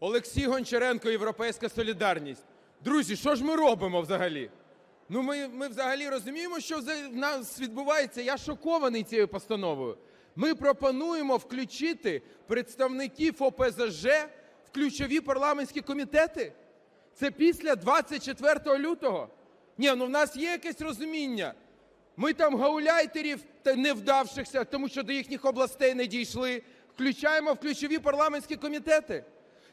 Олексій Гончаренко, Європейська солідарність. Друзі, що ж ми робимо взагалі? Ну ми, ми взагалі розуміємо, що в нас відбувається. Я шокований цією постановою. Ми пропонуємо включити представників ОПЗЖ в ключові парламентські комітети. Це після 24 лютого. Ні, ну в нас є якесь розуміння. Ми там гауляйтерів та невдавшихся, тому що до їхніх областей не дійшли, включаємо в ключові парламентські комітети.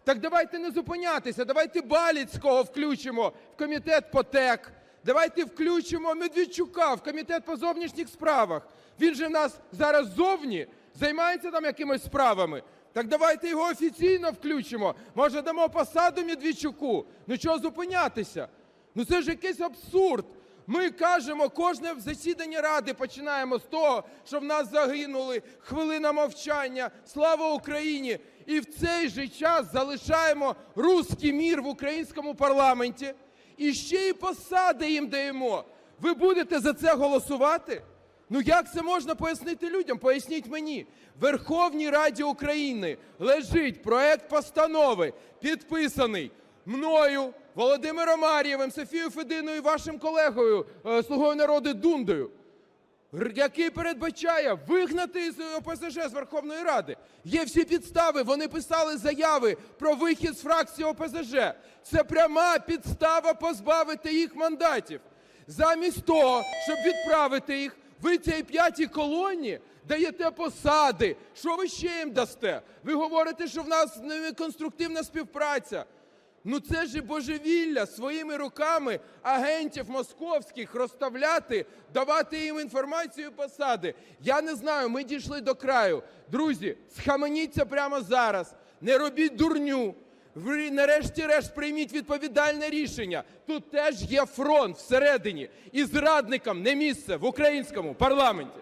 Так давайте не зупинятися, давайте Баліцького включимо в комітет по ТЕК, давайте включимо Медведчука в комітет по зовнішніх справах. Він же в нас зараз зовні займається там якимись справами. Так давайте його офіційно включимо. Може, дамо посаду Медведчуку. Ну чого зупинятися? Ну це ж якийсь абсурд. Ми кажемо, кожне засідання ради починаємо з того, що в нас загинули, хвилина мовчання, слава Україні. І в цей же час залишаємо руський мір в українському парламенті. І ще й посади їм даємо. Ви будете за це голосувати? Ну як це можна пояснити людям? Поясніть мені. В Верховній Раді України лежить проект постанови, підписаний мною, Володимиром Ар'євим, Софією Фединою і вашим колегою, е, слугою народу Дундою, який передбачає вигнати з ОПЗЖ з Верховної Ради. Є всі підстави. Вони писали заяви про вихід з фракції ОПЗЖ. Це пряма підстава позбавити їх мандатів. Замість того, щоб відправити їх, ви цій п'ятій колоні даєте посади. Що ви ще їм дасте? Ви говорите, що в нас не конструктивна співпраця. Ну це ж божевілля своїми руками агентів московських розставляти, давати їм інформацію посади. Я не знаю, ми дійшли до краю. Друзі, схаменіться прямо зараз, не робіть дурню. Ви нарешті-решт прийміть відповідальне рішення. Тут теж є фронт всередині. І зрадникам не місце в українському парламенті.